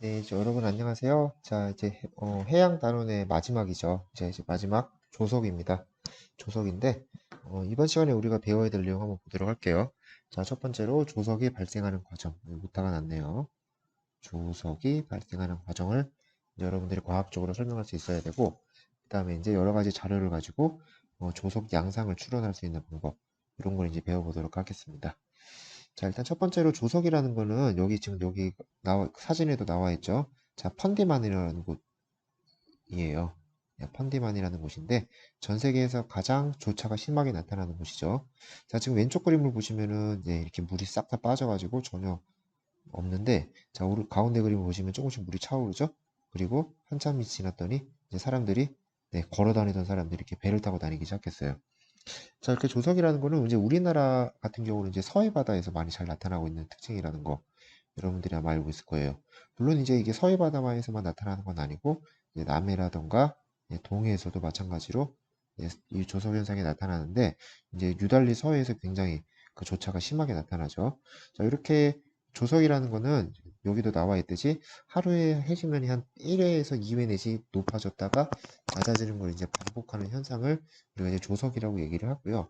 네, 이제 여러분 안녕하세요. 자, 이제 해- 어, 해양 단원의 마지막이죠. 이제, 이제 마지막 조석입니다. 조석인데 어, 이번 시간에 우리가 배워야 될 내용 한번 보도록 할게요. 자, 첫 번째로 조석이 발생하는 과정. 오타가 났네요. 조석이 발생하는 과정을 여러분들이 과학적으로 설명할 수 있어야 되고, 그 다음에 이제 여러 가지 자료를 가지고 어, 조석 양상을 추론할 수 있는 방법 이런 걸 이제 배워보도록 하겠습니다. 자, 일단 첫 번째로 조석이라는 거는 여기 지금 여기 나와, 사진에도 나와 있죠. 자, 펀디만이라는 곳이에요. 네, 펀디만이라는 곳인데 전 세계에서 가장 조차가 심하게 나타나는 곳이죠. 자, 지금 왼쪽 그림을 보시면은 이제 이렇게 물이 싹 다 빠져가지고 전혀 없는데 자, 오른 가운데 그림을 보시면 조금씩 물이 차오르죠. 그리고 한참이 지났더니 이제 사람들이 네, 걸어 다니던 사람들이 이렇게 배를 타고 다니기 시작했어요. 자, 이렇게 조석이라는 거는 이제 우리나라 같은 경우는 이제 서해 바다에서 많이 잘 나타나고 있는 특징이라는 거 여러분들이 아마 알고 있을 거예요. 물론 이제 이게 서해 바다만에서만 나타나는 건 아니고 남해라던가 예, 동해에서도 마찬가지로 예, 이 조석 현상이 나타나는데 이제 유달리 서해에서 굉장히 그 조차가 심하게 나타나죠. 자, 이렇게 조석이라는 거는 여기도 나와 있듯이 하루에 해수면이 한 1회에서 2회 내지 높아졌다가 낮아지는 걸 이제 반복하는 현상을 우리가 이제 조석이라고 얘기를 하고요.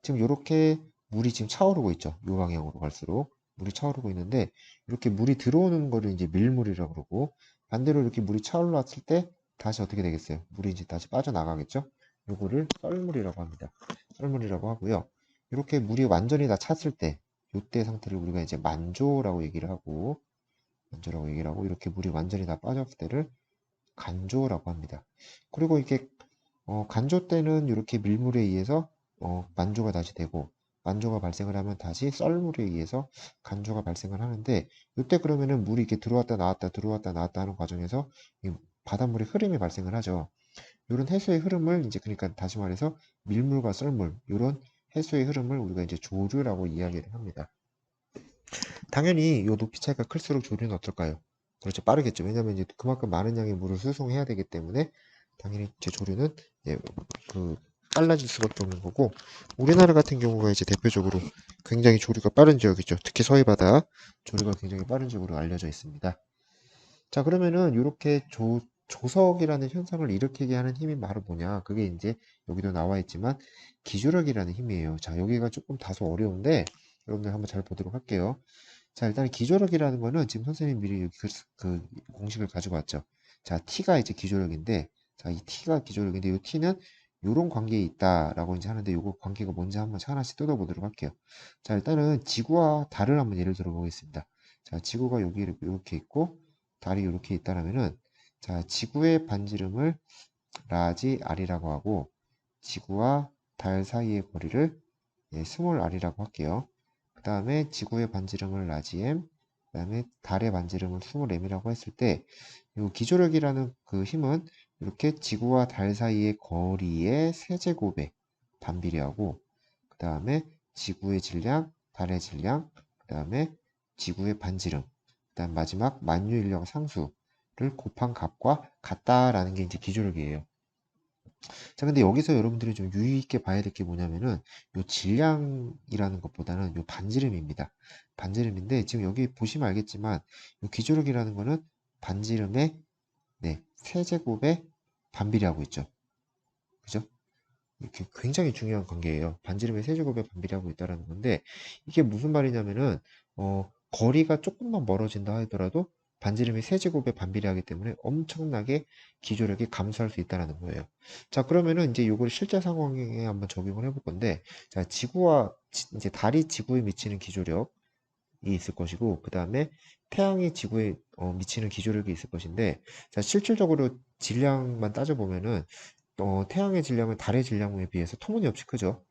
지금 이렇게 물이 지금 차오르고 있죠. 이 방향으로 갈수록 물이 차오르고 있는데 이렇게 물이 들어오는 거를 이제 밀물이라고 그러고 반대로 이렇게 물이 차올랐을 때 다시 어떻게 되겠어요? 물이 이제 다시 빠져나가겠죠? 요거를 썰물이라고 합니다. 썰물이라고 하고요. 이렇게 물이 완전히 다 찼을 때 요때 상태를 우리가 이제 만조라고 얘기를 하고 만조라고 얘기를 하고 이렇게 물이 완전히 다 빠졌을 때를 간조라고 합니다. 그리고 이게 어, 간조 때는 이렇게 밀물에 의해서 어, 만조가 다시 되고 만조가 발생을 하면 다시 썰물에 의해서 간조가 발생을 하는데 이때 그러면은 물이 이렇게 들어왔다 나왔다 들어왔다 나왔다 하는 과정에서 이 바닷물의 흐름이 발생을 하죠. 이런 해수의 흐름을 이제 그러니까 다시 말해서 밀물과 썰물 이런 해수의 흐름을 우리가 이제 조류라고 이야기를 합니다. 당연히 이 높이 차이가 클수록 조류는 어떨까요? 그렇죠. 빠르겠죠. 왜냐면 이제 그만큼 많은 양의 물을 수송해야 되기 때문에 당연히 제 조류는 예, 그 빨라질 수밖에 없는 거고 우리나라 같은 경우가 이제 대표적으로 굉장히 조류가 빠른 지역이죠. 특히 서해바다 조류가 굉장히 빠른 지역으로 알려져 있습니다. 자 그러면은 이렇게 조 조석이라는 현상을 일으키게 하는 힘이 바로 뭐냐? 그게 이제 여기도 나와 있지만 기조력이라는 힘이에요. 자 여기가 조금 다소 어려운데 여러분들 한번 잘 보도록 할게요. 자 일단 기조력이라는 거는 지금 선생님 미리 여기 그, 그 공식을 가지고 왔죠. 자 t가 이제 기조력인데 자 이 t가 기조력인데 이 t는 이런 관계에 있다라고 이제 하는데 이거 관계가 뭔지 한번 하나씩 뜯어보도록 할게요. 자 일단은 지구와 달을 한번 예를 들어 보겠습니다. 자 지구가 여기 이렇게 있고 달이 이렇게 있다라면은 자 지구의 반지름을 라지 r이라고 하고 지구와 달 사이의 거리를 예, 스몰 r이라고 할게요. 그 다음에 지구의 반지름을 라지 m, 그 다음에 달의 반지름을 스몰 m이라고 했을 때, 이 기조력이라는 그 힘은 이렇게 지구와 달 사이의 거리의 세제곱에 반비례하고, 그 다음에 지구의 질량, 달의 질량, 그 다음에 지구의 반지름, 그 다음 마지막 만유 인력 상수 를 곱한 값과 같다라는 게 이제 기조력이에요. 자, 근데 여기서 여러분들이 좀 유의 있게 봐야 될 게 뭐냐면은 요 질량이라는 것보다는 요 반지름입니다. 반지름인데 지금 여기 보시면 알겠지만 요 기조력이라는 거는 반지름의 네, 세제곱에 반비례하고 있죠. 그죠? 이렇게 굉장히 중요한 관계예요. 반지름의 세제곱에 반비례하고 있다라는 건데 이게 무슨 말이냐면은 어, 거리가 조금만 멀어진다 하더라도 반지름이 세제곱에 반비례하기 때문에 엄청나게 기조력이 감소할 수 있다는 거예요. 자, 그러면은 이제 이걸 실제 상황에 한번 적용을 해볼 건데, 자, 지구와, 지, 이제 달이 지구에 미치는 기조력이 있을 것이고, 그 다음에 태양이 지구에 어, 미치는 기조력이 있을 것인데, 자, 실질적으로 질량만 따져보면은, 어, 태양의 질량은 달의 질량에 비해서 터무니없이 크죠.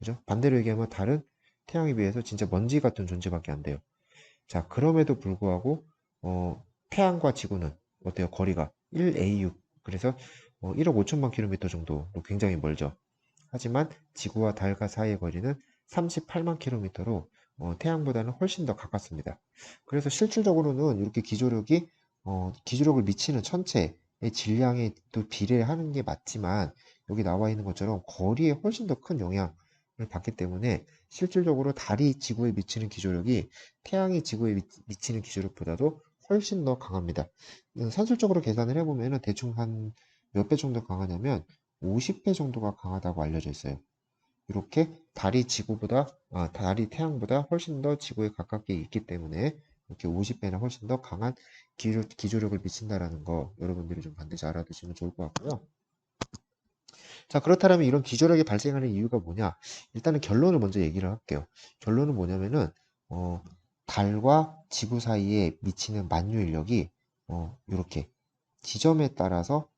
그죠? 반대로 얘기하면 달은 태양에 비해서 진짜 먼지 같은 존재밖에 안 돼요. 자, 그럼에도 불구하고, 어, 태양과 지구는 어때요? 거리가 1AU. 그래서 어, 1억 5천만 킬로미터 정도로 굉장히 멀죠. 하지만 지구와 달과 사이의 거리는 38만 킬로미터로 어, 태양보다는 훨씬 더 가깝습니다. 그래서 실질적으로는 이렇게 기조력이 어, 기조력을 미치는 천체의 질량에 또 비례하는 게 맞지만 여기 나와 있는 것처럼 거리에 훨씬 더 큰 영향을 받기 때문에 실질적으로 달이 지구에 미치는 기조력이 태양이 지구에 미, 미치는 기조력보다도 훨씬 더 강합니다. 음, 산술적으로 계산을 해보면 대충 한 몇 배 정도 강하냐면 50배 정도가 강하다고 알려져 있어요. 이렇게 달이 지구보다, 아, 달이 태양보다 훨씬 더 지구에 가깝게 있기 때문에 이렇게 50배나 훨씬 더 강한 기조, 기조력을 미친다라는 거 여러분들이 좀 반드시 알아두시면 좋을 것 같고요. 자, 그렇다면 이런 기조력이 발생하는 이유가 뭐냐? 일단은 결론을 먼저 얘기를 할게요. 결론은 뭐냐면은, 어, 달과 지구 사이에 미치는 만유 인력이, 어, 이렇게 지점에 따라서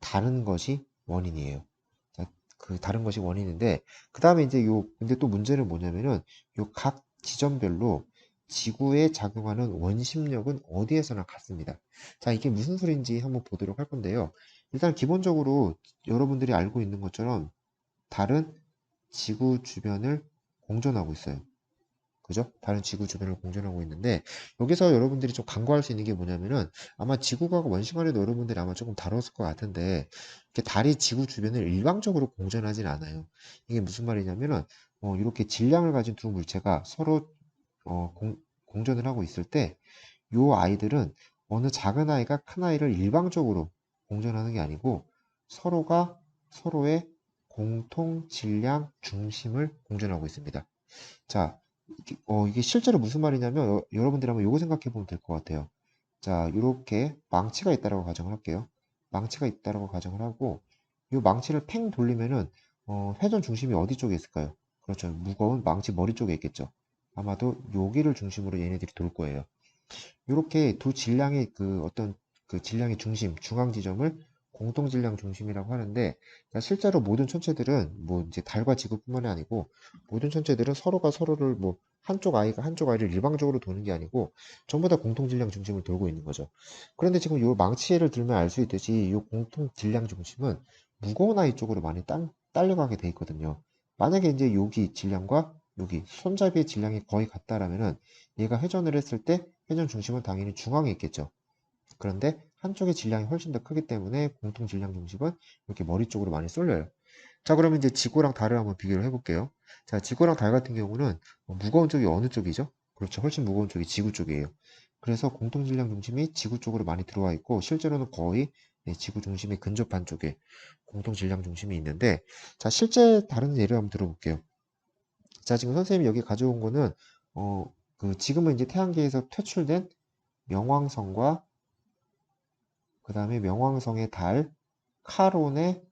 다른 것이 원인이에요. 자, 그 다른 것이 원인인데, 그 다음에 이제 요, 근데 또 문제는 뭐냐면은, 요 각 지점별로 지구에 작용하는 원심력은 어디에서나 같습니다. 자, 이게 무슨 소리인지 한번 보도록 할 건데요. 일단 기본적으로 여러분들이 알고 있는 것처럼 달은 지구 주변을 공전하고 있어요. 그죠? 다른 지구 주변을 공전하고 있는데 여기서 여러분들이 좀 간과할 수 있는 게 뭐냐면은 아마 지구가 원시간에도 여러분들이 아마 조금 다뤘을 것 같은데 이렇게 달이 지구 주변을 일방적으로 공전하진 않아요. 이게 무슨 말이냐면은 어, 이렇게 질량을 가진 두 물체가 서로 어, 공, 공전을 하고 있을 때 요 아이들은 어느 작은 아이가 큰 아이를 일방적으로 공전하는 게 아니고 서로가 서로의 공통 질량 중심을 공전하고 있습니다. 자, 이게, 어, 이게 실제로 무슨 말이냐면 어, 여러분들이 한번 요거 생각해 보면 될 것 같아요. 자, 이렇게 망치가 있다라고 가정을 할게요. 망치가 있다라고 가정을 하고 이 망치를 팽 돌리면은 어, 회전 중심이 어디 쪽에 있을까요? 그렇죠. 무거운 망치 머리 쪽에 있겠죠. 아마도 여기를 중심으로 얘네들이 돌 거예요. 이렇게 두 질량의 그 어떤 그 질량의 중심, 중앙 지점을 공통 질량 중심이라고 하는데 실제로 모든 천체들은 뭐 이제 달과 지구뿐만이 아니고 모든 천체들은 서로가 서로를 뭐 한쪽 아이가 한쪽 아이를 일방적으로 도는 게 아니고 전부 다 공통 질량 중심을 돌고 있는 거죠. 그런데 지금 이 망치를 들면 알 수 있듯이 이 공통 질량 중심은 무거운 아이 쪽으로 많이 딸, 딸려가게 돼 있거든요. 만약에 이제 여기 질량과 여기 손잡이의 질량이 거의 같다라면은 얘가 회전을 했을 때 회전 중심은 당연히 중앙에 있겠죠. 그런데 한쪽의 질량이 훨씬 더 크기 때문에 공통 질량 중심은 이렇게 머리 쪽으로 많이 쏠려요. 자, 그러면 이제 지구랑 달을 한번 비교를 해볼게요. 자, 지구랑 달 같은 경우는 무거운 쪽이 어느 쪽이죠? 그렇죠. 훨씬 무거운 쪽이 지구 쪽이에요. 그래서 공통 질량 중심이 지구 쪽으로 많이 들어와 있고 실제로는 거의 네, 지구 중심에 근접한 쪽에 공통 질량 중심이 있는데 자, 실제 다른 예를 한번 들어볼게요. 자, 지금 선생님이 여기 가져온 거는 어, 그 지금은 이제 태양계에서 퇴출된 명왕성과 그 다음에 명왕성의 달, 카론의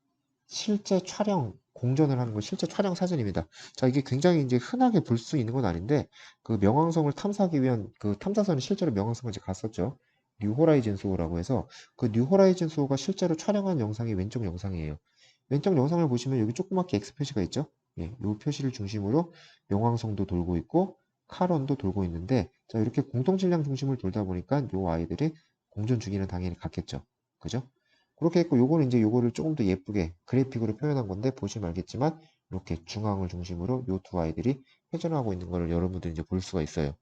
실제 촬영, 공전을 하는 거 실제 촬영 사진입니다. 자, 이게 굉장히 이제 흔하게 볼 수 있는 건 아닌데, 그 명왕성을 탐사하기 위한 그 탐사선이 실제로 명왕성을 이제 갔었죠. 뉴 호라이즌 소호라고 해서 그 뉴 호라이즌 소호가 실제로 촬영한 영상이 왼쪽 영상이에요. 왼쪽 영상을 보시면 여기 조그맣게 X 표시가 있죠. 예, 이 표시를 중심으로 명왕성도 돌고 있고 카론도 돌고 있는데 자 이렇게 공통 질량 중심을 돌다 보니까 요 아이들이 공전 주기는 당연히 같겠죠. 그죠? 그렇게 했고 요거는 이제 요거를 조금 더 예쁘게 그래픽으로 표현한 건데 보시면 알겠지만 이렇게 중앙을 중심으로 요 두 아이들이 회전하고 있는 것을 여러분들이 이제 볼 수가 있어요.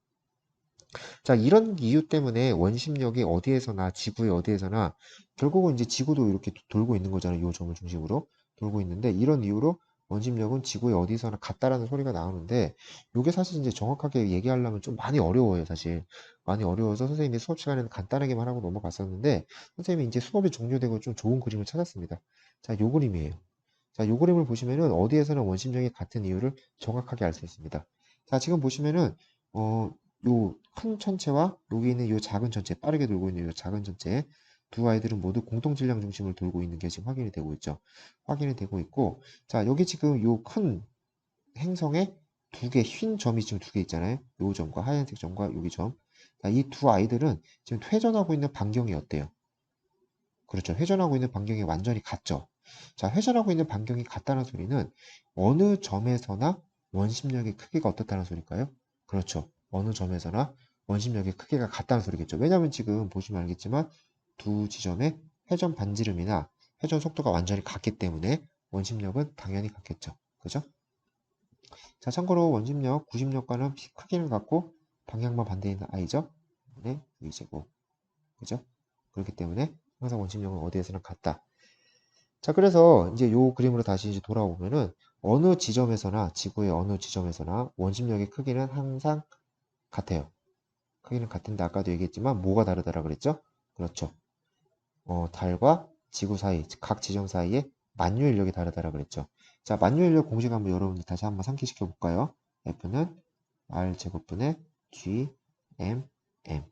자, 이런 이유 때문에 원심력이 어디에서나 지구의 어디에서나 결국은 이제 지구도 이렇게 돌고 있는 거잖아요. 요 점을 중심으로 돌고 있는데 이런 이유로 원심력은 지구의 어디서나 같다라는 소리가 나오는데 이게 사실 이제 정확하게 얘기하려면 좀 많이 어려워요 사실 많이 어려워서 선생님이 수업 시간에는 간단하게만 하고 넘어갔었는데 선생님이 이제 수업이 종료되고 좀 좋은 그림을 찾았습니다 자 요 그림이에요 자 요 그림을 보시면은 어디에서나 원심력이 같은 이유를 정확하게 알 수 있습니다 자 지금 보시면은 어 요 큰 천체와 여기 있는 요 작은 천체 빠르게 돌고 있는 요 작은 천체 두 아이들은 모두 공통 질량 중심을 돌고 있는 게 지금 확인이 되고 있죠. 확인이 되고 있고, 자, 여기 지금 요 큰 행성에 두 개, 흰 점이 지금 두 개 있잖아요. 요 점과 하얀색 점과 여기 점. 자, 이두 아이들은 지금 회전하고 있는 반경이 어때요? 그렇죠. 회전하고 있는 반경이 완전히 같죠. 자, 회전하고 있는 반경이 같다는 소리는 어느 점에서나 원심력의 크기가 어떻다는 소리일까요? 그렇죠. 어느 점에서나 원심력의 크기가 같다는 소리겠죠. 왜냐하면 지금 보시면 알겠지만 두 지점의 회전 반지름이나 회전 속도가 완전히 같기 때문에 원심력은 당연히 같겠죠. 그죠? 자, 참고로 원심력, 구심력과는 크기는 같고 방향만 반대인 i죠. 네, v제곱. 그죠? 그렇기 때문에 항상 원심력은 어디에서나 같다. 자, 그래서 이제 요 그림으로 다시 이제 돌아오면은 어느 지점에서나 지구의 어느 지점에서나 원심력의 크기는 항상 같아요. 크기는 같은데 아까도 얘기했지만 뭐가 다르다라 그랬죠? 그렇죠. 어, 달과 지구 사이, 각 지점 사이에 만유 인력이 다르다라 그랬죠. 자, 만유 인력 공식 한번 여러분들 다시 한번 상기시켜 볼까요? F는 R 제곱분의 G, M, M.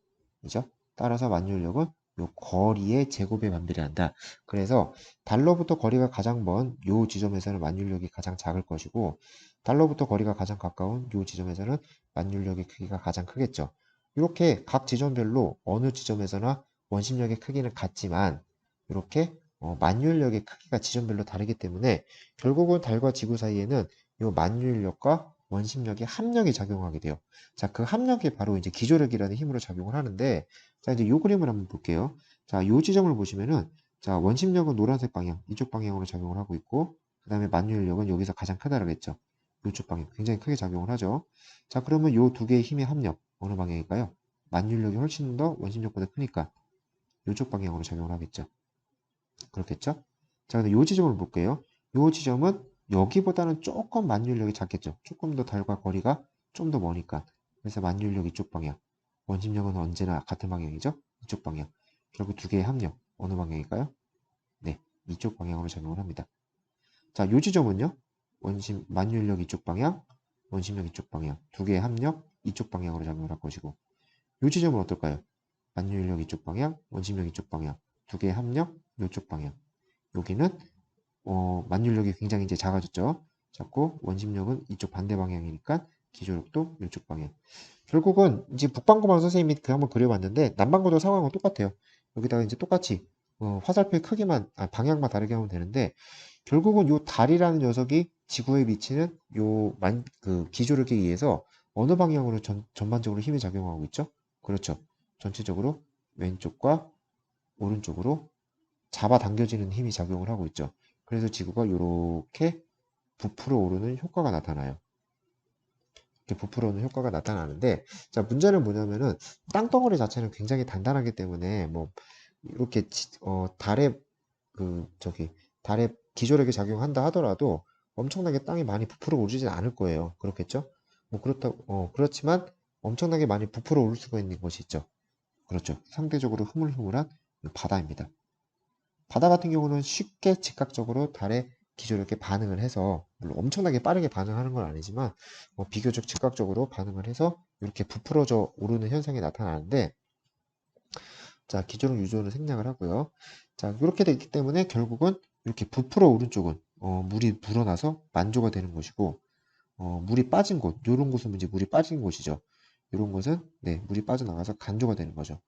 이죠? 따라서 만유 인력은 요 거리의 제곱에 반비례 한다. 그래서 달로부터 거리가 가장 먼 요 지점에서는 만유력이 가장 작을 것이고 달로부터 거리가 가장 가까운 요 지점에서는 만유력의 크기가 가장 크겠죠. 이렇게 각 지점별로 어느 지점에서나 원심력의 크기는 같지만 이렇게 어, 만유력의 크기가 지점별로 다르기 때문에 결국은 달과 지구 사이에는 이 만유력과 원심력의 합력이 작용하게 돼요. 자, 그 합력이 바로 이제 기조력이라는 힘으로 작용을 하는데, 자, 이제 요 그림을 한번 볼게요. 자, 요 지점을 보시면은, 자, 원심력은 노란색 방향, 이쪽 방향으로 작용을 하고 있고, 그 다음에 만유력은 여기서 가장 크다고 했죠. 이쪽 방향, 굉장히 크게 작용을 하죠. 자, 그러면 요 두 개의 힘의 합력, 어느 방향일까요? 만유력이 훨씬 더 원심력보다 크니까, 이쪽 방향으로 작용을 하겠죠. 그렇겠죠? 자, 근데 요 지점을 볼게요. 요 지점은 여기보다는 조금 만유력이 작겠죠. 조금 더 달과 거리가 좀 더 머니까. 그래서 만유력 이쪽 방향. 원심력은 언제나 같은 방향이죠. 이쪽 방향. 결국 두 개의 합력. 어느 방향일까요? 네, 이쪽 방향으로 작용을 합니다. 자, 요 지점은요. 원심, 만유력 이쪽 방향, 원심력 이쪽 방향. 두 개의 합력, 이쪽 방향으로 작용을 할 것이고. 요 지점은 어떨까요? 만유력 이쪽 방향, 원심력 이쪽 방향. 두 개의 합력, 이쪽 방향. 여기는 어, 만유력이 굉장히 이제 작아졌죠. 작고 원심력은 이쪽 반대 방향이니까 기조력도 이쪽 방향. 결국은 이제 북반구만 선생님이 그 한번 그려봤는데 남반구도 상황은 똑같아요. 여기다가 이제 똑같이 어, 화살표의 크기만 아, 방향만 다르게 하면 되는데 결국은 요 달이라는 녀석이 지구에 미치는 요만그 기조력에 의해서 어느 방향으로 전, 전반적으로 힘이 작용하고 있죠? 그렇죠. 전체적으로 왼쪽과 오른쪽으로 잡아당겨지는 힘이 작용을 하고 있죠. 그래서 지구가 이렇게 부풀어 오르는 효과가 나타나요. 이렇게 부풀어 오는 효과가 나타나는데, 자, 문제는 뭐냐면은, 땅덩어리 자체는 굉장히 단단하기 때문에, 뭐, 이렇게, 어, 달에, 그, 저기, 달에 기조력이 작용한다 하더라도 엄청나게 땅이 많이 부풀어 오르진 않을 거예요. 그렇겠죠? 뭐, 그렇다, 어, 그렇지만 엄청나게 많이 부풀어 오를 수가 있는 것이 있죠. 그렇죠. 상대적으로 흐물흐물한 바다입니다. 바다 같은 경우는 쉽게 즉각적으로 달에 기조력에 반응을 해서 물론 엄청나게 빠르게 반응하는 건 아니지만 뭐 비교적 즉각적으로 반응을 해서 이렇게 부풀어져 오르는 현상이 나타나는데 자 기조력 유조는 생략을 하고요. 자 이렇게 되기 때문에 결국은 이렇게 부풀어 오른 쪽은 어, 물이 불어나서 만조가 되는 것이고 어, 물이 빠진 곳 이런 곳은 이제 물이 빠진 곳이죠. 이런 곳은 네 물이 빠져나가서 간조가 되는 거죠.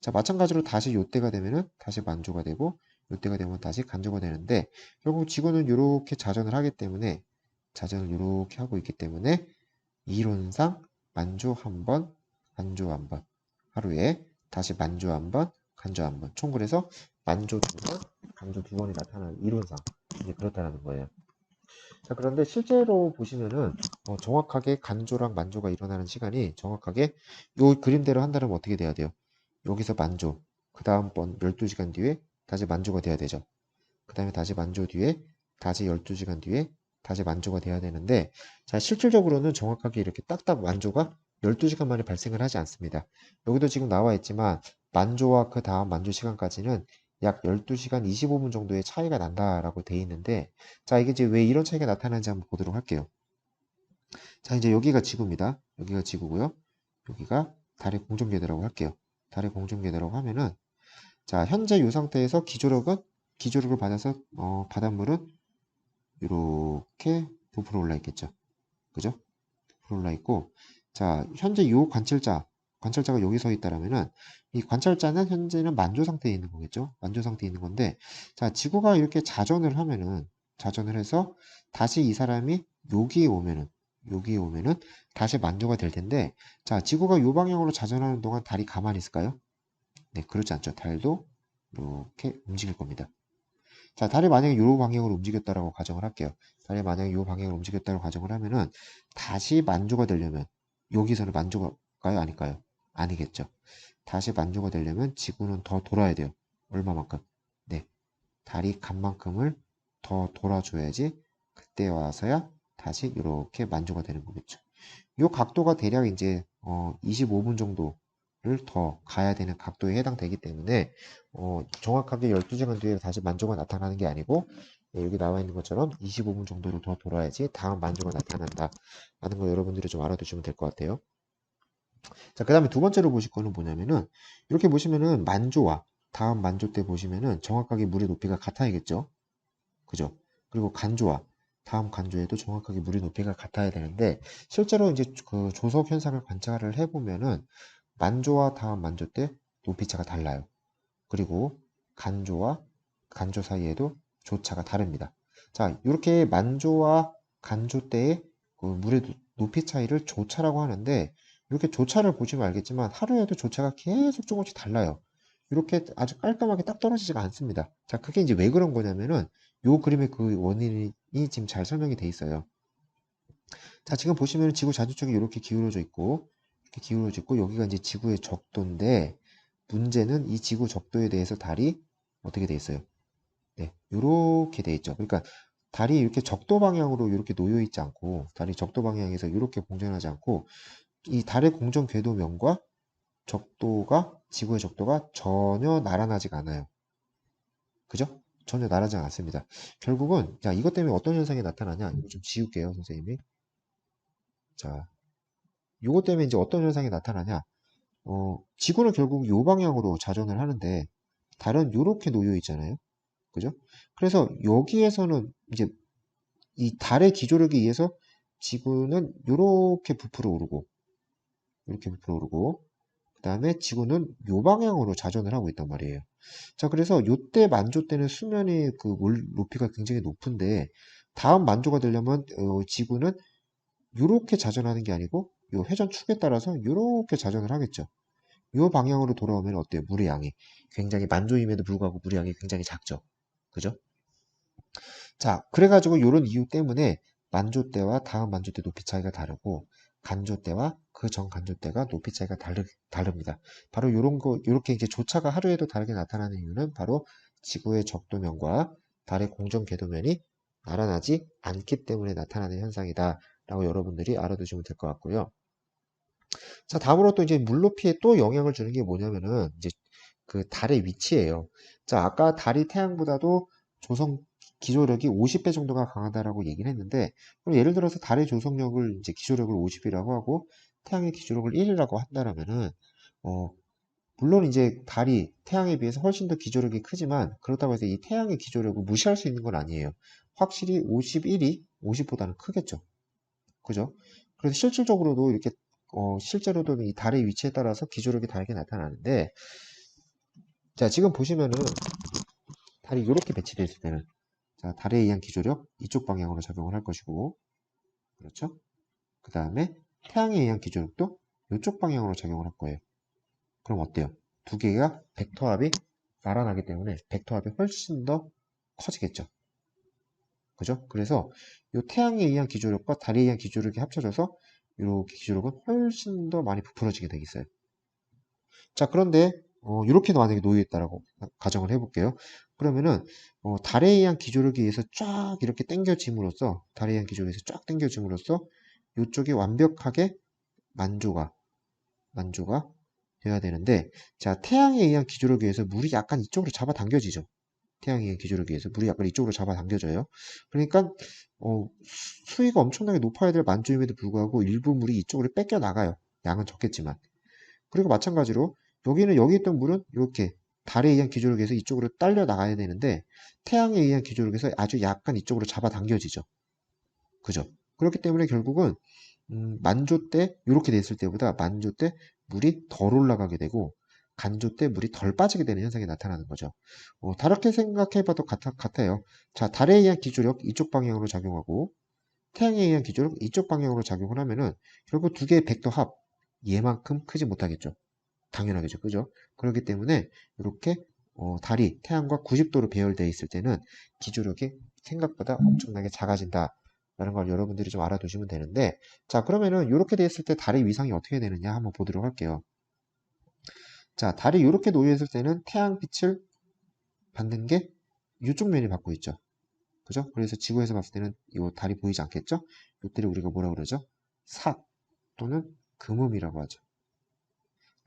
자 마찬가지로 다시 요때가 되면은 다시 만조가 되고 이때가 되면 다시 간조가 되는데 결국 지구는 이렇게 자전을 하기 때문에 자전을 이렇게 하고 있기 때문에 이론상 만조 한 번, 간조 한 번, 하루에 다시 만조 한 번, 간조 한 번, 총 그래서 만조 두 번, 간조 두 번이 나타나는 이론상 이제 그렇다는 거예요. 자 그런데 실제로 보시면은 어, 정확하게 간조랑 만조가 일어나는 시간이 정확하게 이 그림대로 한다면 어떻게 돼야 돼요? 여기서 만조, 그 다음번 12시간 뒤에 다시 만조가 돼야 되죠. 그 다음에 다시 만조 뒤에 다시 12시간 뒤에 다시 만조가 돼야 되는데 자 실질적으로는 정확하게 이렇게 딱딱 만조가 12시간 만에 발생을 하지 않습니다. 여기도 지금 나와 있지만 만조와 그 다음 만조 시간까지는 약 12시간 25분 정도의 차이가 난다라고 돼 있는데 자 이게 이제 왜 이런 차이가 나타나는지 한번 보도록 할게요. 자 이제 여기가 지구입니다. 여기가 지구고요. 여기가 달의 공전 궤도라고 할게요. 달의 공전 궤도라고 하면은 자, 현재 이 상태에서 기조력은 기조력을 받아서 어, 바닷물은 이렇게 부풀어 올라 있겠죠. 그죠? 부풀어 올라 있고 자, 현재 이 관찰자 관찰자가 여기 서 있다라면은 이 관찰자는 현재는 만조 상태에 있는 거겠죠. 만조 상태에 있는 건데 자, 지구가 이렇게 자전을 하면은 자전을 해서 다시 이 사람이 여기에 오면은 여기에 오면은 다시 만조가 될 텐데 자, 지구가 이 방향으로 자전하는 동안 달이 가만히 있을까요? 네, 그렇지 않죠. 달도 이렇게 움직일 겁니다. 자, 달이 만약에 이 방향으로 움직였다라고 가정을 할게요. 달이 만약에 이 방향으로 움직였다고 가정을 하면은 다시 만조가 되려면 여기서는 만조가요? 아닐까요? 아니겠죠. 다시 만조가 되려면 지구는 더 돌아야 돼요. 얼마만큼? 네. 달이 간 만큼을 더 돌아줘야지 그때 와서야 다시 이렇게 만조가 되는 거겠죠. 이 각도가 대략 이제 어 25분 정도를 더 가야 되는 각도에 해당되기 때문에 어 정확하게 12시간 뒤에 다시 만조가 나타나는 게 아니고 예, 여기 나와 있는 것처럼 25분 정도로 더 돌아야지 다음 만조가 나타난다 라는 거 여러분들이 좀 알아두시면 될 것 같아요. 자, 그 다음에 두 번째로 보실 거는 뭐냐면은 이렇게 보시면은 만조와 다음 만조 때 보시면은 정확하게 물의 높이가 같아야겠죠. 그죠? 그리고 간조와 다음 간조에도 정확하게 물의 높이가 같아야 되는데 실제로 이제 그 조석 현상을 관찰을 해보면은 만조와 다음 만조 때 높이 차가 달라요. 그리고 간조와 간조 사이에도 조차가 다릅니다. 자, 이렇게 만조와 간조 때의 그 물의 노- 높이 차이를 조차라고 하는데 이렇게 조차를 보시면 알겠지만 하루에도 조차가 계속 조금씩 달라요. 이렇게 아주 깔끔하게 딱 떨어지지가 않습니다. 자, 그게 이제 왜 그런 거냐면은 요 그림의 그 원인이 지금 잘 설명이 돼 있어요. 자, 지금 보시면 지구 자주축이 이렇게 기울어져 있고 기울어져 있고 여기가 이제 지구의 적도인데 문제는 이 지구 적도에 대해서 달이 어떻게 돼 있어요? 네, 이렇게 돼 있죠. 그러니까 달이 이렇게 적도 방향으로 이렇게 놓여 있지 않고 달이 적도 방향에서 이렇게 공전하지 않고 이 달의 공전 궤도면과 적도가 지구의 적도가 전혀 나란하지가 않아요. 그죠? 전혀 나란하지 않습니다. 결국은 자 이것 때문에 어떤 현상이 나타나냐? 이거 좀 지울게요, 선생님이. 자, 이것 때문에 이제 어떤 현상이 나타나냐? 어, 지구는 결국 이 방향으로 자전을 하는데 달은 이렇게 놓여 있잖아요. 그죠? 그래서 여기에서는 이제 이 달의 기조력에 의해서 지구는 이렇게 부풀어 오르고 이렇게 부풀어 오르고 그 다음에 지구는 요 방향으로 자전을 하고 있단 말이에요. 자, 그래서 요때 만조 때는 수면의 그물 높이가 굉장히 높은데 다음 만조가 되려면 어, 지구는 요렇게 자전하는 게 아니고 요 회전 축에 따라서 요렇게 자전을 하겠죠. 요 방향으로 돌아오면 어때요? 물의 양이 굉장히 만조임에도 불구하고 물의 양이 굉장히 작죠. 그죠? 자, 그래가지고 요런 이유 때문에 만조 때와 다음 만조 때 높이 차이가 다르고 간조 때와 그 전 간조 때가 높이 차이가 다르, 다릅니다. 바로 요런 거, 요렇게 이제 조차가 하루에도 다르게 나타나는 이유는 바로 지구의 적도면과 달의 공전 궤도면이 나란하지 않기 때문에 나타나는 현상이다. 라고 여러분들이 알아두시면 될 것 같고요. 자, 다음으로 또 이제 물높이에 또 영향을 주는 게 뭐냐면은 이제 그 달의 위치예요. 자, 아까 달이 태양보다도 조성 기조력이 50배 정도가 강하다라고 얘기를 했는데 그럼 예를 들어서 달의 조성력을 이제 기조력을 50이라고 하고 태양의 기조력을 1이라고 한다라면은 어 물론 이제 달이 태양에 비해서 훨씬 더 기조력이 크지만 그렇다고 해서 이 태양의 기조력을 무시할 수 있는 건 아니에요. 확실히 51이 50보다는 크겠죠. 그죠? 그래서 실질적으로도 이렇게 어, 실제로도 이 달의 위치에 따라서 기조력이 다르게 나타나는데 자 지금 보시면은 달이 이렇게 배치되어 있을 때는 자 달에 의한 기조력 이쪽 방향으로 작용을 할 것이고 그렇죠? 그 다음에 태양에 의한 기조력도 이쪽 방향으로 작용을 할 거예요. 그럼 어때요? 두 개가 벡터합이 나란하기 때문에 벡터합이 훨씬 더 커지겠죠. 그죠? 그래서 이 태양에 의한 기조력과 달에 의한 기조력이 합쳐져서 이렇게 기조력은 훨씬 더 많이 부풀어지게 되겠어요. 자, 그런데 어, 이렇게 만약에 놓여 있다라고 가정을 해볼게요. 그러면은 어, 달에 의한 기조력에 의해서 쫙 이렇게 당겨짐으로써 달에 의한 기조력에 의해서 쫙 당겨짐으로써 이쪽이 완벽하게 만조가 만조가 돼야 되는데 자 태양에 의한 기조력에 의해서 물이 약간 이쪽으로 잡아당겨지죠. 태양에 의한 기조력에 의해서 물이 약간 이쪽으로 잡아당겨져요. 그러니까 어, 수위가 엄청나게 높아야 될 만조임에도 불구하고 일부 물이 이쪽으로 뺏겨 나가요. 양은 적겠지만. 그리고 마찬가지로 여기는 여기 있던 물은 이렇게 달에 의한 기조력에 의해서 이쪽으로 딸려 나가야 되는데 태양에 의한 기조력에 의해서 아주 약간 이쪽으로 잡아당겨지죠. 그죠? 그렇기 때문에 결국은 음, 만조 때 이렇게 됐을 때보다 만조 때 물이 덜 올라가게 되고 간조 때 물이 덜 빠지게 되는 현상이 나타나는 거죠. 어, 다르게 생각해봐도 같아, 같아요. 자, 달에 의한 기조력 이쪽 방향으로 작용하고 태양에 의한 기조력 이쪽 방향으로 작용을 하면은 결국 두 개의 벡터 합 얘만큼 크지 못하겠죠. 당연하겠죠. 그죠? 그렇기 때문에 이렇게 어, 달이 태양과 90도로 배열되어 있을 때는 기조력이 생각보다 엄청나게 작아진다. 라는 걸 여러분들이 좀 알아두시면 되는데 자 그러면은 이렇게 되었을 때 달의 위상이 어떻게 되느냐 한번 보도록 할게요. 자 달이 이렇게 놓여 있을 때는 태양빛을 받는 게 이쪽 면이 받고 있죠. 그죠? 그래서 지구에서 봤을 때는 이 달이 보이지 않겠죠? 이때를 우리가 뭐라 그러죠? 삭 또는 금음이라고 하죠.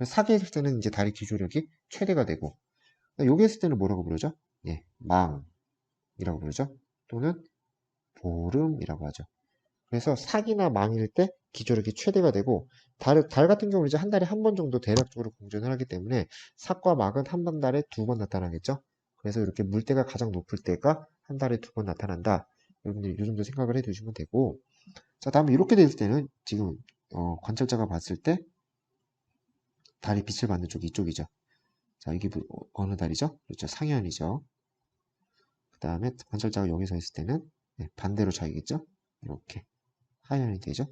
사기에 있을 때는 이제 달의 기조력이 최대가 되고 여기 있을 때는 뭐라고 부르죠? 예, 망이라고 부르죠. 또는 보름이라고 하죠. 그래서 사기나 망일 때 기조력이 최대가 되고 달, 달 같은 경우는 이제 한 달에 한 번 정도 대략적으로 공전을 하기 때문에 삭과 막은 한 번 달에 두 번 나타나겠죠. 그래서 이렇게 물때가 가장 높을 때가 한 달에 두 번 나타난다. 여러분들 이 정도 생각을 해 두시면 되고 자 다음에 이렇게 됐을 때는 지금 어, 관찰자가 봤을 때 달이 빛을 받는 쪽이 이쪽이죠. 자 이게 뭐- 어느 달이죠? 그렇죠. 상현이죠. 그 다음에 관찰자가 여기서 있을 때는 네, 반대로 자기겠죠? 이렇게 하현이 되죠.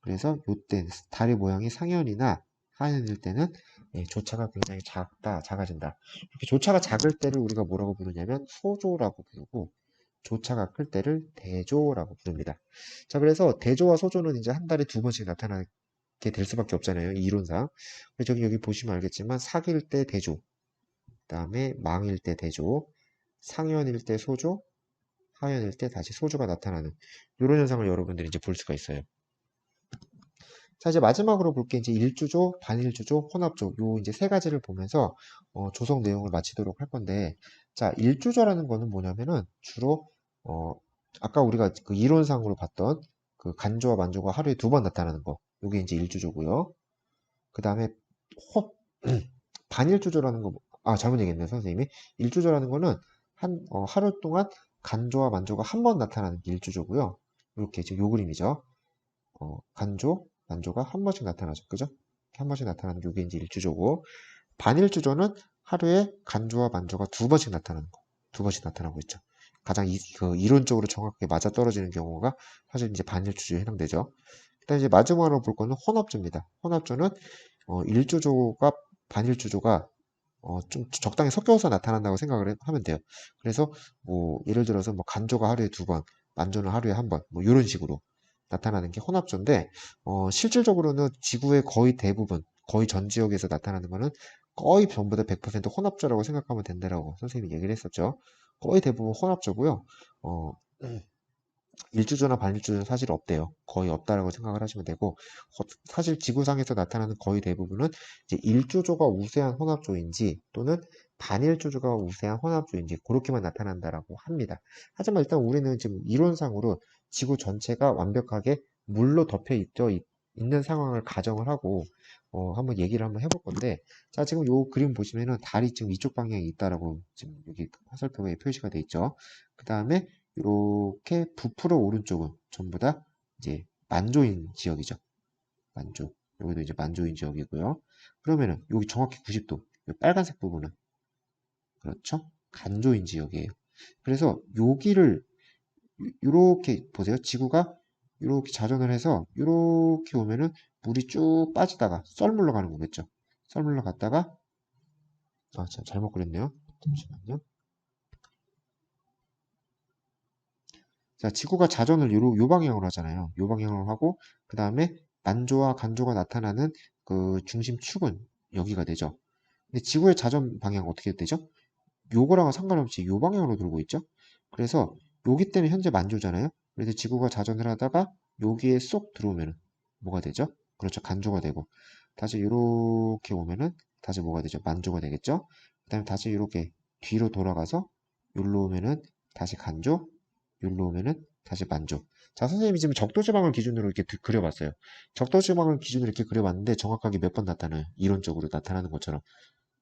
그래서 요때 달의 모양이 상현이나 하현일 때는 예, 조차가 굉장히 작다, 작아진다. 이렇게 조차가 작을 때를 우리가 뭐라고 부르냐면 소조라고 부르고 조차가 클 때를 대조라고 부릅니다. 자, 그래서 대조와 소조는 이제 한 달에 두 번씩 나타나게 될 수밖에 없잖아요. 이 이론상. 저기 여기 보시면 알겠지만 사기일 때 대조, 그 다음에 망일 때 대조, 상현일 때 소조, 하현일 때 다시 소조가 나타나는 이런 현상을 여러분들이 이제 볼 수가 있어요. 자, 이제 마지막으로 볼 게 이제 일주조, 반일주조, 혼합조 요 이제 세 가지를 보면서 어, 조성 내용을 마치도록 할 건데 자, 일주조라는 거는 뭐냐면은 주로 어, 아까 우리가 그 이론상으로 봤던 그 간조와 만조가 하루에 두 번 나타나는 거 요게 이제 일주조고요. 그 다음에 호 반일주조라는 거, 아 잘못 얘기했네요 선생님이 일주조라는 거는 한 어, 하루 동안 간조와 만조가 한 번 나타나는 게 일주조고요. 이렇게 지금 요 그림이죠. 어, 간조, 만조가 한 번씩 나타나죠. 그죠? 한 번씩 나타나는 게 이게 이제 일주조고 반일주조는 하루에 간조와 만조가 두 번씩 나타나는 거. 두 번씩 나타나고 있죠. 가장 이, 그 이론적으로 정확하게 맞아 떨어지는 경우가 사실 이제 반일주조에 해당되죠. 일단 이제 마지막으로 볼 거는 혼합조입니다. 혼합조는 어, 일주조가 반일주조가 어, 좀 적당히 섞여서 나타난다고 생각을 해- 하면 돼요. 그래서 뭐 예를 들어서 뭐 간조가 하루에 두 번, 만조는 하루에 한 번, 뭐 이런 식으로 나타나는 게 혼합조인데 어, 실질적으로는 지구의 거의 대부분, 거의 전 지역에서 나타나는 거는 거의 전부 다 100% 혼합조라고 생각하면 된다라고 선생님이 얘기를 했었죠. 거의 대부분 혼합조고요. 어, 일주조나 반일주조는 사실 없대요. 거의 없다라고 생각을 하시면 되고 허- 사실 지구상에서 나타나는 거의 대부분은 이제 일주조가 우세한 혼합조인지 또는 반일주조가 우세한 혼합조인지 그렇게만 나타난다라고 합니다. 하지만 일단 우리는 지금 이론상으로 지구 전체가 완벽하게 물로 덮여 있죠, 있- 있는 상황을 가정을 하고 어, 한번 얘기를 한번 해볼 건데 자 지금 요 그림 보시면은 달이 지금 이쪽 방향에 있다라고 지금 여기 화살표에 표시가 돼 있죠. 그 다음에 이렇게 부풀어 오른쪽은 전부 다 이제 만조인 지역이죠. 만조. 여기도 이제 만조인 지역이고요. 그러면은 여기 정확히 90도. 이 빨간색 부분은 그렇죠? 간조인 지역이에요. 그래서 여기를 이렇게 보세요. 지구가 이렇게 자전을 해서 이렇게 오면은 물이 쭉 빠지다가 썰물로 가는 거겠죠. 썰물로 갔다가 아, 참 잘못 그렸네요. 잠시만요. 자, 지구가 자전을 요, 요 방향으로 하잖아요. 요 방향으로 하고, 그 다음에 만조와 간조가 나타나는 그 중심 축은 여기가 되죠. 근데 지구의 자전 방향 어떻게 되죠? 요거랑은 상관없이 요 방향으로 돌고 있죠. 그래서 여기 때는 현재 만조잖아요. 그래서 지구가 자전을 하다가 여기에 쏙 들어오면은 뭐가 되죠? 그렇죠. 간조가 되고 다시 이렇게 오면은 다시 뭐가 되죠? 만조가 되겠죠. 그 다음에 다시 이렇게 뒤로 돌아가서 여기로 오면은 다시 간조, 여기로 오면은 다시 만조. 자, 선생님이 지금 적도지방을 기준으로 이렇게 드- 그려봤어요. 적도지방을 기준으로 이렇게 그려봤는데 정확하게 몇 번 나타나요? 이론적으로 나타나는 것처럼.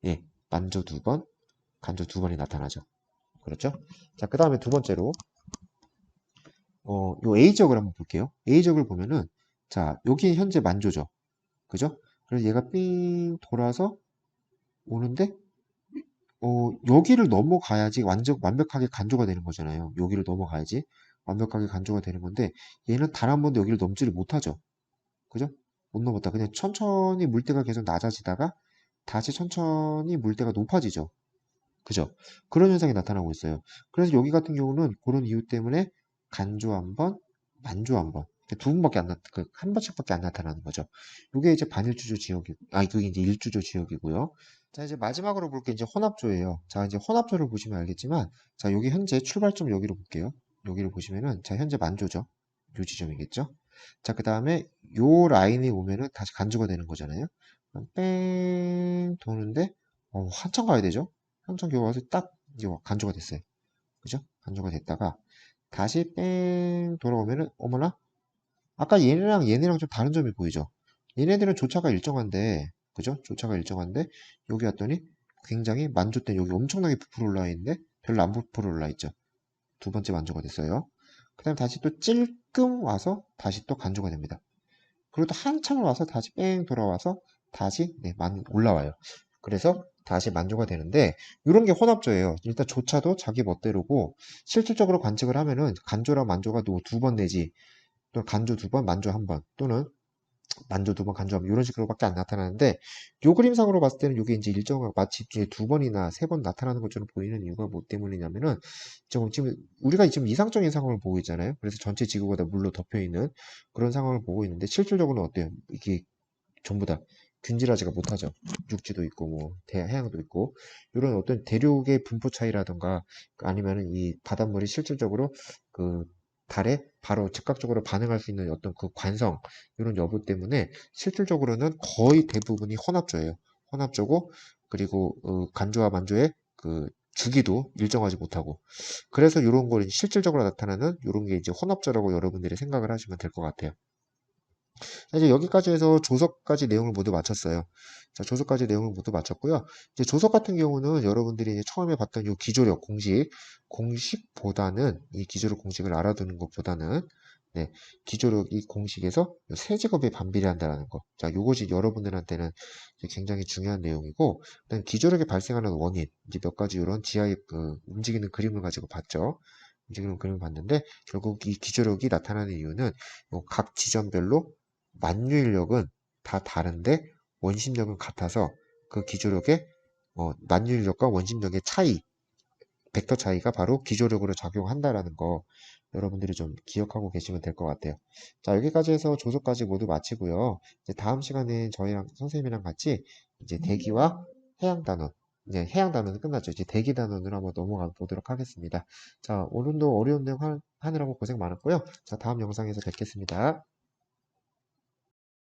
예, 만조 두 번, 간조 두 번이 나타나죠. 그렇죠? 자, 그 다음에 두 번째로, 어, 요 A적을 한번 볼게요. A적을 보면은, 자, 여기 현재 만조죠. 그죠? 그래서 얘가 삥 돌아서 오는데, 어, 여기를 넘어가야지 완전 완벽하게 간조가 되는 거잖아요. 여기를 넘어가야지 완벽하게 간조가 되는 건데, 얘는 단 한 번도 여기를 넘지를 못하죠. 그죠? 못 넘었다. 그냥 천천히 물때가 계속 낮아지다가 다시 천천히 물때가 높아지죠. 그죠? 그런 현상이 나타나고 있어요. 그래서 여기 같은 경우는 그런 이유 때문에 간조 한 번, 만조 한 번. 두 번밖에 안 나, 그, 한 번씩밖에 안 나타나는 거죠. 요게 이제 반일주조 지역이, 아, 그게 이제 일주조 지역이고요. 자, 이제 마지막으로 볼 게 이제 혼합조예요. 자, 이제 혼합조를 보시면 알겠지만, 자, 여기 현재 출발점 여기로 볼게요. 여기를 보시면은, 자, 현재 만조죠. 요 지점이겠죠. 자, 그 다음에 요 라인이 오면은 다시 간주가 되는 거잖아요. 뺑 도는데, 어, 한참 가야 되죠. 한참 겨우 와서 딱 이제 간주가 됐어요. 그죠? 간주가 됐다가 다시 뺑 돌아오면은 어머나 아까 얘네랑 얘네랑 좀 다른 점이 보이죠? 얘네들은 조차가 일정한데 그죠? 조차가 일정한데 여기 왔더니 굉장히 만조 때 여기 엄청나게 부풀어 올라 있는데 별로 안 부풀어 올라 있죠. 두 번째 만조가 됐어요. 그 다음에 다시 또 찔끔 와서 다시 또 간조가 됩니다. 그리고 또 한참을 와서 다시 뺑 돌아와서 다시 네, 만 올라와요. 그래서 다시 만조가 되는데 이런 게 혼합조예요. 일단 조차도 자기 멋대로고 실질적으로 관측을 하면은 간조랑 만조가 두 번 내지 또는 간조 두 번, 만조 한 번 또는 만조 두 번, 간조 한 번 이런 식으로밖에 안 나타나는데 요 그림상으로 봤을 때는 이게 이제 일정한 마치 두 번이나 세 번 나타나는 것처럼 보이는 이유가 뭐 때문이냐면은 지금 지금 우리가 지금 이상적인 상황을 보고 있잖아요. 그래서 전체 지구가 다 물로 덮여 있는 그런 상황을 보고 있는데 실질적으로는 어때요? 이게 전부 다 균질하지가 못하죠. 육지도 있고 뭐 대해양도 있고 이런 어떤 대륙의 분포 차이라든가 아니면은 이 바닷물이 실질적으로 그 달에 바로 즉각적으로 반응할 수 있는 어떤 그 관성 이런 여부 때문에 실질적으로는 거의 대부분이 혼합조예요. 혼합조고 그리고 어, 간조와 만조의 그 주기도 일정하지 못하고 그래서 이런 걸 실질적으로 나타나는 이런 게 이제 혼합조라고 여러분들이 생각을 하시면 될 것 같아요. 이제 여기까지 해서 조석까지 내용을 모두 마쳤어요. 자, 조석까지 내용을 모두 마쳤고요. 이제 조석 같은 경우는 여러분들이 처음에 봤던 이 기조력 공식, 공식보다는 이 기조력 공식을 알아두는 것보다는 네, 기조력 이 공식에서 세 직업이 반비례 한다는 거. 자, 요것이 여러분들한테는 굉장히 중요한 내용이고, 그다음 기조력이 발생하는 원인, 이제 몇 가지 이런 지하의 그 움직이는 그림을 가지고 봤죠. 움직이는 그림을 봤는데, 결국 이 기조력이 나타나는 이유는 각 지점별로 만유인력은 다 다른데 원심력은 같아서 그 기조력의 어, 만유인력과 원심력의 차이, 벡터 차이가 바로 기조력으로 작용한다라는 거 여러분들이 좀 기억하고 계시면 될 것 같아요. 자, 여기까지 해서 조소까지 모두 마치고요. 이제 다음 시간에 저희랑 선생님이랑 같이 이제 대기와 해양 단원, 이제 해양 단원은 끝났죠. 이제 대기 단원으로 한번 넘어가 보도록 하겠습니다. 자, 오늘도 어려운 내용 하, 하느라고 고생 많았고요. 자, 다음 영상에서 뵙겠습니다.